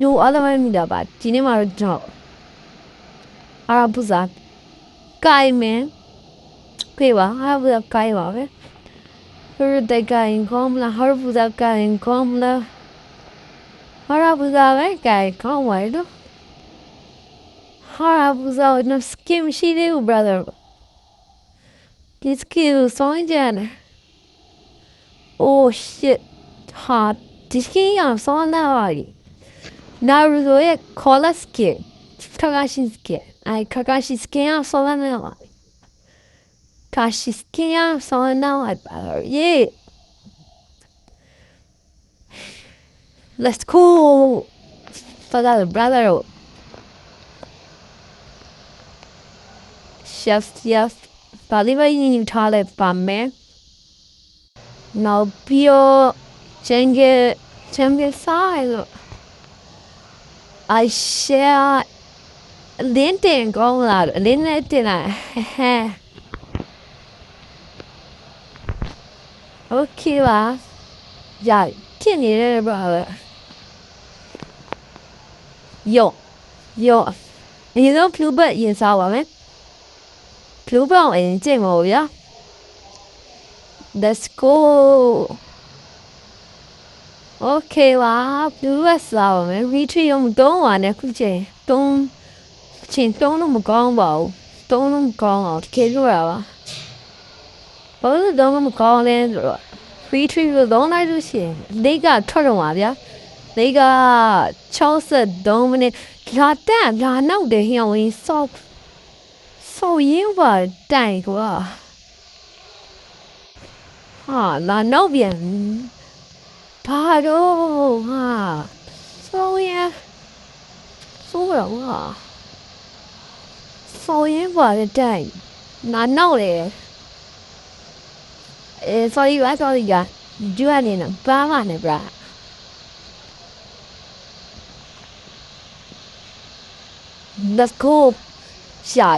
ညိုအားလုံးမိတာပါဒီနေ့မှာတော့ကျွန်တော်အာရပူဇာကိုင်မန်ခေပါအာရပူဇာကိုင်ပါပဲဟရတဲ့ကိုင်ကောမလားဟာရပူဇာကိုင်ကောမလားဟာရပူဇာပဲကိုင်ကောင်းပါတော့ဟာရပူဇာနစကင်ရှိသေးဘူး brother ဒီစကီစောင်းကြတယ် oh shit ဟာဒီစကီရစောင်းလာပါလိ 나루토의 콜라 스킬, 타가시 스킬, 아니 타가시 스킬이랑 소라나와. 다시 스킬이랑 소라나와 바로 예. Let's go for that brother. Chef, chef, 발리바이니 탈레 밤에 나 비어 쟁게 쟁게 사이로. I share လင်းတင်ကောင်းလာလင်းနဲ့တင်လာဟဲ Okay ပါရဖြစ်နေတယ်ဗျာယောယောအရင်ဆုံး blue bird ရင်စားပါမယ် blue bird အရင်ကြည့်မလို့ဗျာ Let's go Okay ပါ blue bird စားပါမယ် retreat ရုံမတုံးပါနဲ့ခုချိန်တုံးချိန်တုံးလို့မကောင်းပါဘူးတုံးလို့မကောင်းအောင်တကယ်လို့ရပါဘာလို့တုံးလို့မကောင်းလဲဆိုတော့ retreat ကိုလုံးလိုက်လို့ရှိရင်လိတ်ကထွက်တော့ပါဗျာလိတ်က63မိနစ်လာတက်လာနောက်တယ်ဟျောင်းရင်ဆော့ဆော့ရင်းပါတိုင်ကွာဟာလာနောက်ပြန် ဘာတော့ဟာဆော့ရဆိုးရကွာဆော့ရင်းပါတိုင်နာနောက်လေအဲ sorry ပါ sorry ကဒီကနေနော်ဘာမှနဲ့ bra let's go ရှာ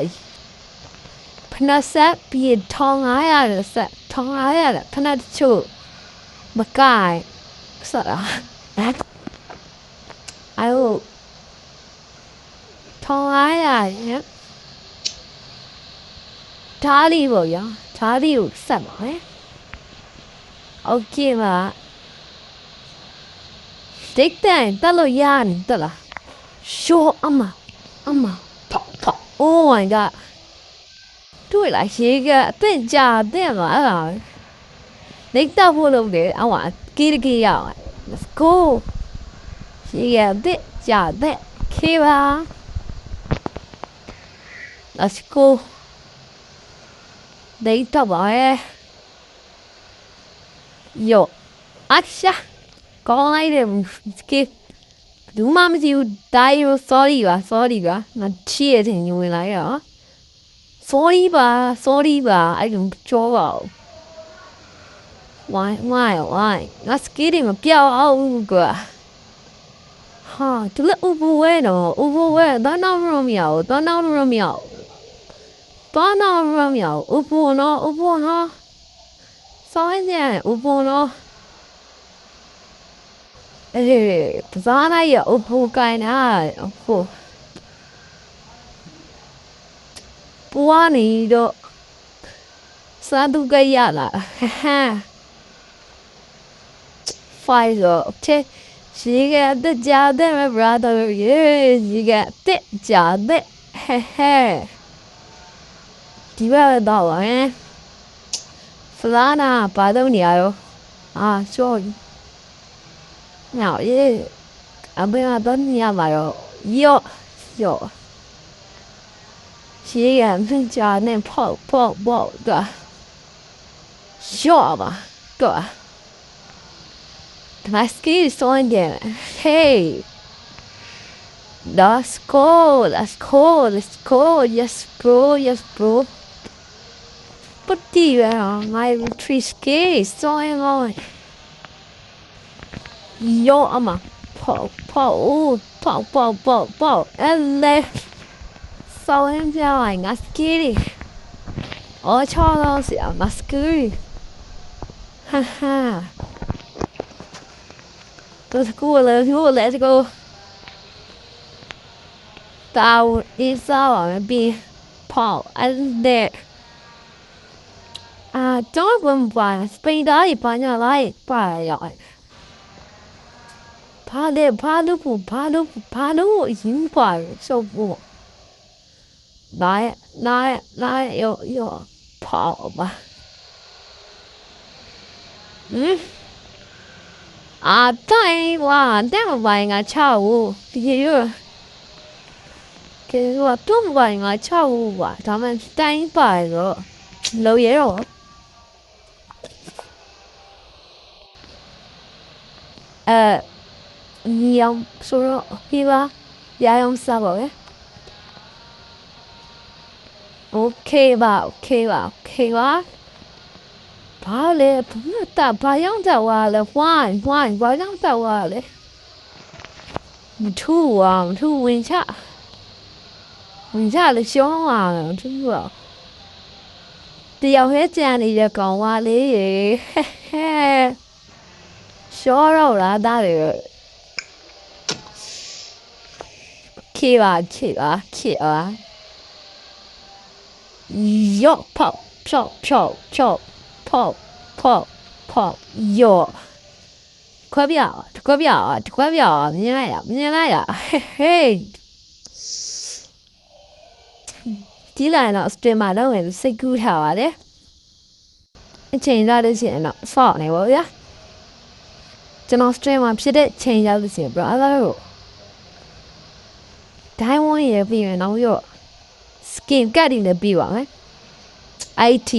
ဖနက်ဆက်ပြီး1500ဆက်1500ဖနက်ချို့မကိုင် စတာအဲ့အိုင်1500ရဓာလီပေါ့ရဓာလီကိုဆက်ပါမယ်โอเคပါတိတ်တန်တက်လို့ရနေတက်လားရှိုးအမအမဖောက်ဖောက် oh my god တွေ့လားရေကအသင့်ကြာအသင့်မှာအဲ့ဒါနေတော့ဖို့လုပ်တယ်အောက် ကကေးတကေးရအောင် let's go ရေကအသင့်ကြာအသင့်ခေပါ let's go နေတော့ပါရဲ့ယောအရှာကောင်းလိုက်တယ်ကေဘူးမမကြည့်ဘူးတိုင်း sorry ပါ sorry ပါငါချစ်ရ တဲ့ညဝင်လာရအောင် sorry ပါ sorry ပါအဲ့လိုကြောပါဦး why why why ငါစကေးတွေမပြောက်အောင်ကွာဟာသူလည်း over နော် over တော့နောက်ရမရဘူးတော့နောက်ရမရဘူးတော့နောက်ရမရဘူး over နော် over နော်စောင်းနေ over နော်အဲ့ဒီပဇာနာရ over ကိုင်းနာဟိုပူကနေတော့စာဒုကရလာဟမ် five ဆိုတော့ချေရေကတက်ကြတဲ့ my brother ရေရေကတက်ကြတဲ့ဟဲဟဲဒီဘက်တော့ပါဟဲဖလာနာဘာတော့နေရရောအာရှော့ညောရေအဘေကတော့နေရပါရောယော့ယော့ရေကမြင်ကြနဲ့ပေါ့ပေါ့ပေါ့တော့ယော့ပါတော့ Maski sonja. Hej! Da, skål, skål, skål, jaså, jaså. Potiva, my triske, sonja moj. Jo, amma. Pau, pau, pau, pau, pau, pau. Eller sau em ra ngoài ngã ski đi ở cho nó sẽ ngã ski ha ha Let's go, let's go, let's go. Thou is our be Paul and there. อ่าจ้องบนบานไปได้ปานอะไรป่าย่อยพาเดพาลูกผู้พาลูกพาลูกหญิงป่าชมพูนายนายนายโยโย่跑吧嗯。Mm? 啊，对哇，但我玩个跳舞，比如，给我多玩个跳舞吧，咱们单摆个楼也有。呃，你要说说，对吧？也要啥吧？喂？OK 吧，OK 吧，OK 吧。 ဘာလဲဘာတာဘာရောက်တော့วะလဲ why why ဘာရောက်တော့วะလဲမထူอ่ะမထူဝင်ချဝင်ချလဲရှောင်းอ่ะမထူอ่ะတယောက်ဟဲကြံနေတဲ့ကောင်ဝါလေးရေဟဲရှောတော့လားဒါတွေခေပါခေပါခေပါယော့ဖောက်ဖြောက်ဖြောက်ဖြောက် 泡泡泡哟，快表，快表，快表，明来呀，明来呀，嘿嘿。ဒီလိုက်တော့ stream မှာတော့ဝင်စိတ်ကူးထားပါလေအချိန်ရတဲ့ချိန်တော့ fault နေပါဗျာကျွန်တော် stream မှာဖြစ်တဲ့ချိန်ရောက်လို့ရှိရင် brother တို့ဒိုင်းဝန်းရပြီးရင်တော့ရော skin ကတ်တွေလည်းပြီးပါမယ် IT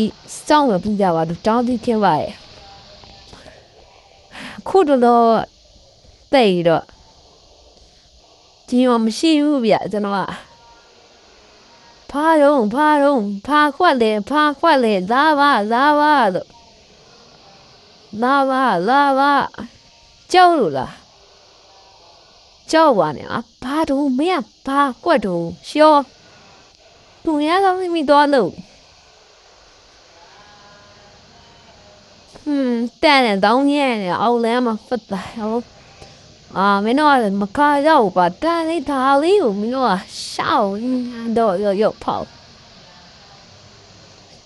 စောင့်ရပြကြပါတော့တောင်းသိခဲ့ပါရဲ့ခုတော့တိတ်တော့ဒီမှာမရှိဘူးဗျကျွန်တော်ကဖားတော့ဖားတော့ဖားခွက်လေဖားခွက်လေလာပါလာပါလို့လာပါလာပါကြောက်လို့လားကြောက်ပါနဲ့အဘာတို့မင်းကဘာကွက်တို့ရှောသူရတော့မိတော့လို့ဟွန်းတဲ့နဲ့တောင်းရဲ့နဲ့အောက်လ မ်းမှာဖတ်တာဟောအာမင်းတို့ကမကားရောက်ပါတန်လေးဒါလေးကိုမင်းတို့ကရှောက်တော့ရောရောဖောက်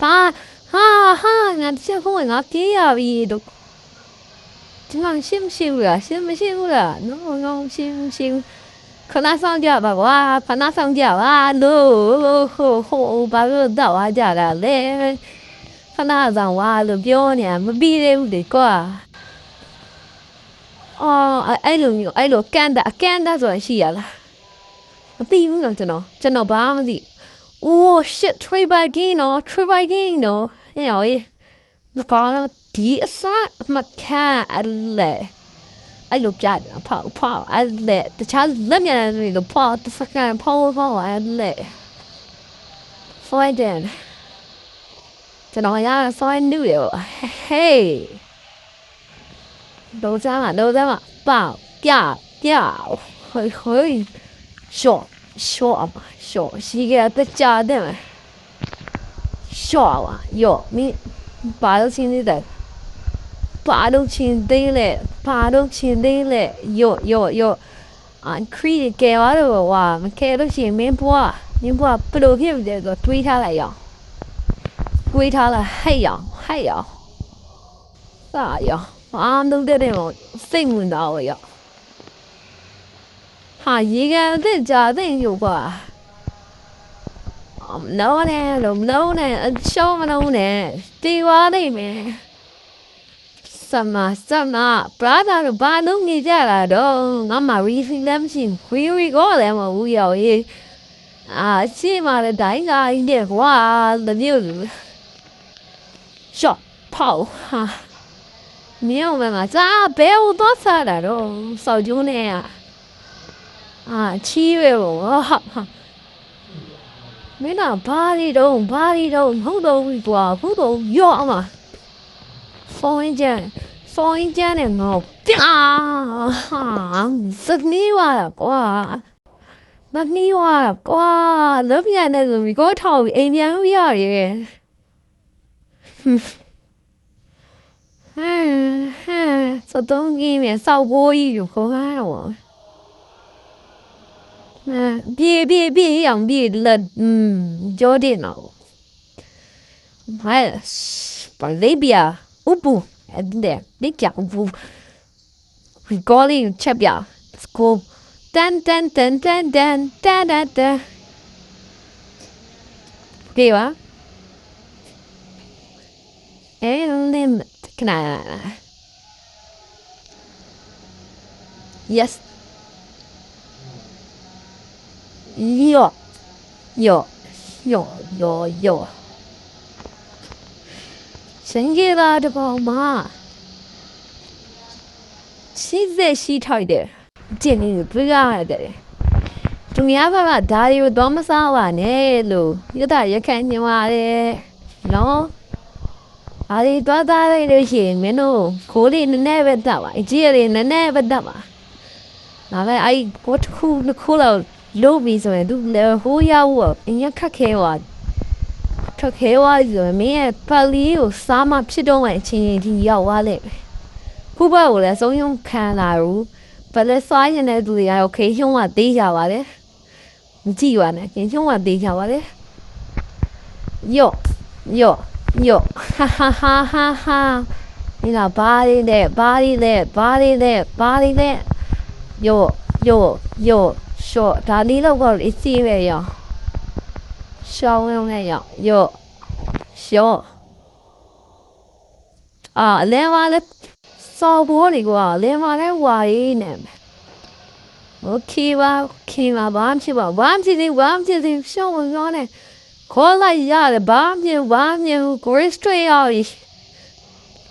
ပါဟာဟာငါချက်ဖို့ငါပြေးရပြီတို့ဒီမှာရှင်းမရှိဘူးလားရှင်းမရှိဘူးလား no no ရှင်းရှင်းခဏဆောင်ကြပါကွာခဏဆောင်ကြပါလို့ ခဏဆောင်ဝါလို့ပြောနေမပြီးသေးဘူးလေကွာအော်အဲ့လိုမျိုးအဲ့လိုကန်တာကန်တာဆိုတာရှိရလားမသိဘူးတော့ကျွန်တော်ကျွန်တော်ဘာမှမသိ Oh shit try by again နော် try by again နော်ဟဲ့ရောမကောင်းဒီအစားမခံအဲ့လေအဲ့လိုပြတယ်ဖောက်ဖောက်အဲ့လေတခြားလက်မြန်တွေလို့ဖောက်တစ်စကန်ဖောက်ဖောက်အဲ့လေ Foden ကျွန်တော်ရဆောင်းနုတယ်ဟေးဒုံးစားမဒုံးစားမပေါပြပြဟိုဟိုရှော့ရှော့အမရှော့ရှိခဲ့တဲ့ကြာတယ်ရှော့ပါယောမင်းဘာလို့ချင်းသေးတယ်ဘာလို့ချင်းသေးလဲဘာလို့ချင်းသေးလဲယောယောယောအန်ခရီကဲရတော့ဟာမကဲလို့ရှိရင်မင်းဘွားမင်းဘွားဘယ်လိုဖြစ်မလဲဆိုတွေးထားလိုက်ရအောင် 堆他了，嘿呀嘿呀，啥呀？အားလုံးတဲ့တဲ့ကိုစိတ်ဝင်သားရောဟာရေကန်အစ်ကြာသိယူကွာမလုံးနဲ့လို့မလုံးနဲ့အရှောင်းမလုံးနဲ့တီဝါနေမယ်စမစမပရာဒါတို့ဘာလုံးနေကြတာတော့ငါမရီဖီလမ်ရှင်ခွေရီကိုလည်းမဟုတ်ရောရေးအာရှင်းမလည်းဒိုင်းကင်းတဲ့ကွာတမျိုး ရှော့ဖောက်ဟာမင်းအောင်မငါစာဘဲဟိုသွားစားတာတော့စောက်ကျိုးနဲ့อ่ะအာချီးပဲဘောဟာဟာမင်းကဘာလီတော့ဘာလီတော့မဟုတ်တော့ဘူးကွာဘူးတော့ရော့အောင်ပါဖုန်းကြမ်းဖုန်းကြမ်းနဲ့ငေါပြာဟာစနီးဝါကွာမနီးဝါကွာ lớp ပြန်နေဆိုပြီးကိုထောက်ပြီးအိမ်ပြန်လို့ရရဲ့ 哎哎，这东西面少过一种口爱我。嗯，别别别养别了，嗯，有点恼。哎，把那边，我不，哎，对，你讲不？Regarding 这边，school，噔噔噔噔噔噔噔噔，对吧？ ခဏ yes ယောယောယောယောယောရှင်ကြီးသားတပေါင်းမှာရှိစေရှိထိုက်တယ်ကျင်းနေပြရရတယ်သူများဘက်ကဒါတွေကိုတော့မစားပါနဲ့လို့ရတာရခန့်ညင်ပါတယ်နော် အားဒီတော့သားလိုက်လို့ရှိရင်မင်းတို့ခိုးလေးနည်းနည်းပဲတတ်ပါအကြီးရည်နည်းနည်းပဲတတ်ပါဒါပဲအဲ့ဘောတစ်ခုတစ်ခုလောက်လုပ်ပြီးဆိုရင်သူလည်းဟိုးရောက်တော့အရင်ခက်ခဲသွားခက်ခဲသွားဆိုရင်မင်းရဲ့ပတ်လေးကိုစားမဖြစ်တော့မှအချင်းချင်းဒီရောက်သွားလိမ့်မယ်ခုဘက်ကိုလည်းဆုံးယုံခံလာလို့ဘယ်လဲစားရင်တဲ့သူတွေရောခေရှုံးကသေးကြပါလေမကြည့်ပါနဲ့ခေရှုံးကသေးကြပါလေယော့ယော့ ညို့ဟာဟာဟာဟာဟာนี่ล่ะบาดิแหละบาดิแหละบาดิแหละบาดิแหละโยโยโยရှော့ဒါလေးလောက်တော့လေးစီးပဲရောရှောင်းရုံနဲ့ရောယော့ရှော့အာလဲပါလဲစော်ဘောလေးကွာလဲပါလဲဝါရေးနဲ့โอเคပါခင်ပါဘာမှဖြစ်ပါဘာမှဖြစ်သေးဘာမှဖြစ်သေးရှောင်းဝင်ရောနဲ့ ခေါ်လိုက်ရတယ်ဘာမြင်ဘာမြင်ကိုရစ်စထရီရောက်ပြီ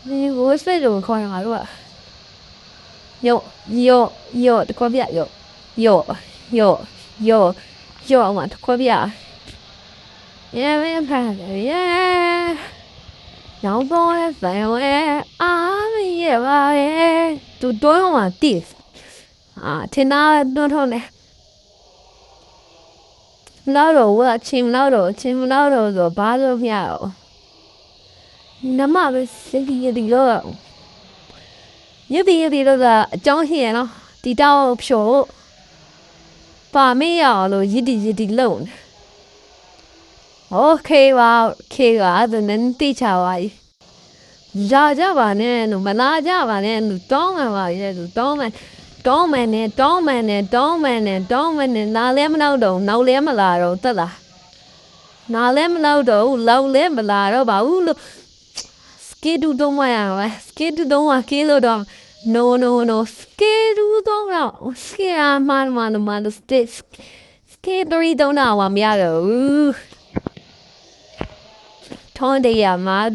ဒီကိုစပစ်ကိုခေါ်ရမှာတော့ယော့ယော့ယော့တခွက်ပြယော့ယော့ယော့ယော့ယော့အောင်မတခွက်ပြရဲမင်းဖန်ရဲရောင်ပေါ်ရဲ့ဖန်ဝဲအာမရပါရဲ့သူတွန်းအောင်မတိစ်အာထင်တာတွန်းထုံးတယ် လောက်တော့ဝါချင်းမလောက်တော့ချင်းမလောက်တော့ဆိုဘာလို့မရတော့နမပဲစကီရတီတော့ရတီရတီတော့ကအကြောင်းရှိရနော်ဒီတောက်ဖြို့ပါမေးရအောင်လို့ရတီရတီလုံโอเคပါโอเคပါသူနန်းတိချာပါရကြပါနဲ့လို့မလာကြပါနဲ့လို့တောင်းပါပါရဲ့လို့တောင်းပါ တောင်းမှန်နဲ့တောင်းမှန်နဲ့တောင်းမှန်နဲ့တောင်းမှန်နဲ့နားလဲမနောက်တော့နောက်လဲမလာတော့တက်လားနားလဲမနောက်တော့လောက်လဲမလာတော့ပါဘူးလို့စကေတူတော့မရပါစကေတူတော့မကေလို့တော့ No, no, no. Skeru na. Skera man man man stick. Skedri don't know I'm yellow. Tonde ya ma.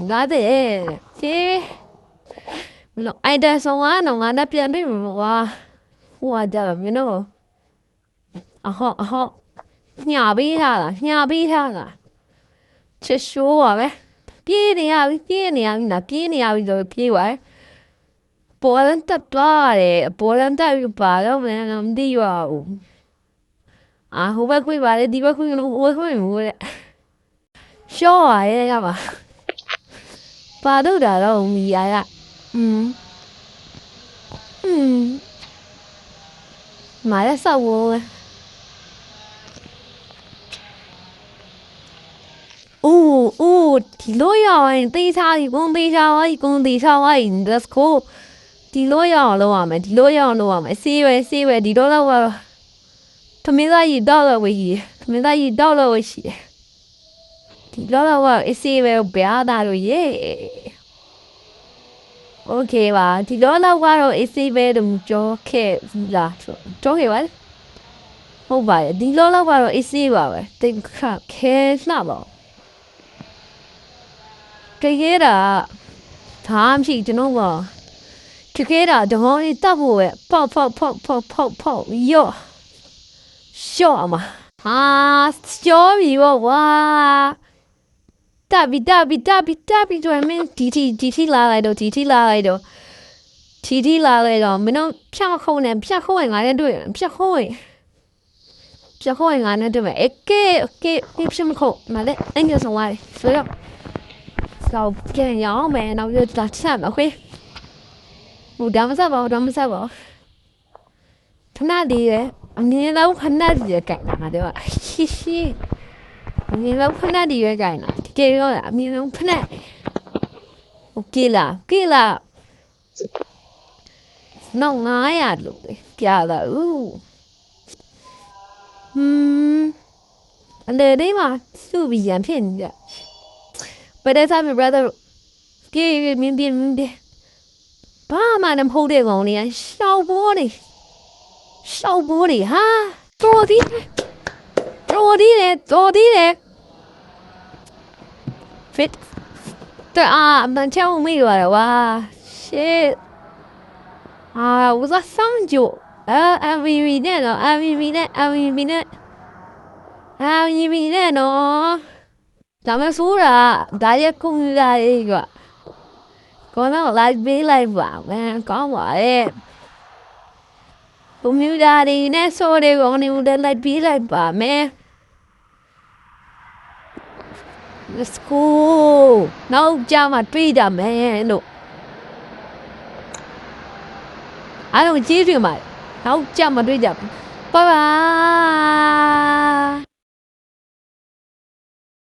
Ngade e. See? Lo ai da so လို့အိုက်တာဆောင်ကတော့ငါနဲ့ပြန်တွေ့မှာကွာဟိုကကြတော့မင်းတို့အဟော့အဟော့ညာပေးထားတာညာပေးထားတာချစ်ရှိုးပါပဲပြေးနေရပြီပြေးနေရပြီနာပြေးနေရပြီဆိုပြေးပါပေါ်လန်တက်သွားတယ်ပေါ်လန်တက်ပြီးပါတော့မင်းကမသိရဘူးအာဟိုဘက်ခွေပါလေဒီဘက်ခွေလို့ဟိုခွေမို့လေရှော့ရဲရပါပါတော့တာတော့မီယာရ 嗯嗯，买了啥我？哦哦，提洛要哎，等一下，一共等一下，我一共等一下，我 let's go。ဒီလိုရအောင်လုပ်ရမယ်ဒီလိုရအောင်လုပ်ရမယ်ဆေးပဲဆေးပဲဒီလိုတော့ကသမင်းသားရီတော့တော့ဝေးကြီးသမင်းသားရီတော့တော့ဝေးရှိတယ်ဒီလိုတော့ကဆေးပဲဘယ်အားသာလို့ရဲ့ โอเคပါဒီတော့တော့ကတော့အစေးပဲတော့ကြောခဲ့လားကြောခဲ့ပါဟုတ်ပါတယ်ဒီလောလောက်ကတော့အစေးပါပဲတိတ်ခခဲလှပါတကယ်တာဒါမှမရှိကျွန်တော်ကခခဲတာတမောင်းလေးတတ်ဖို့ပဲဖောက်ဖောက်ဖောက်ဖောက်ဖောက်ဖောက်ယော့ရှော့မှာဟာရှော့ပြီဘောဝါ တဘီတဘီတဘီတဘီဆိုရင်မင်းဒီတီဒီတီလာလိုက်တော့ဒီတီလာလိုက်တော့ဒီတီလာလိုက်တော့မင်းတို့ဖြတ်ခုံးနေဖြတ်ခုံးရင်ငါနဲ့တွေ့ဖြတ်ခုံးရင်ဖြတ်ခုံးရင်ငါနဲ့တွေ့မယ်အကေအကေဒီဖြတ်မခုံးမလဲအင်းရဆုံးသွားတယ်ဆိုတော့ဆောက်ပြန်ရအောင်မယ်နောက်ပြတာချက်မယ်ခွေးဟိုဒါမဆက်ပါဘူးဒါမဆက်ပါဘူးခဏလေးရယ်အငင်းလုံးခဏလေးရယ်ကြိုင်တာငါတို့ကရှိရှိအငင်းလုံးခဏလေးရယ်ကြိုင်တာတ ကယ်ရောအငင်းလုံးခဏโอเคလားโอเคလားနောက်900လို့လေပြတာဦးဟွန်းအလေလေးမှာစုပြီးရန်ဖြစ်နေကြဘယ်တဲ့သားမ brother ပြေမင်းပြေမင်းပြေဘာမှမဟုတ်တဲ့ကောင်လေးရှောက်ပေါ်နေ ရှောက်ဘောတွေဟာတော်သေးတယ်တော်သေးတယ်တော်သေးတယ် fit တဲ့အာမန်ချောင်းမိသွားတယ်ဝါ shit အာဝဇဆန်းဂျိုအာ MVP နဲ့နော် MVP နဲ့ MVP နဲ့ MVP နဲ့နော်ဒါမှဆိုးတာဒါရက်ကွန်လာရေးကကောင်းတော့ live ပေးလိုက်ပါမယ်ကောင်းပါရဲ့ကွန်ပျူတာတွေနဲ့ဆော်တွေကိုနေဦးတက်လိုက်ပြီးလိုက်ပါမယ် Let's go နောက်ကြမှာတွေ့ကြမယ်လို့အားလုံးကျေးဇူးပါနောက်ကြမှာတွေ့ကြမယ် Bye bye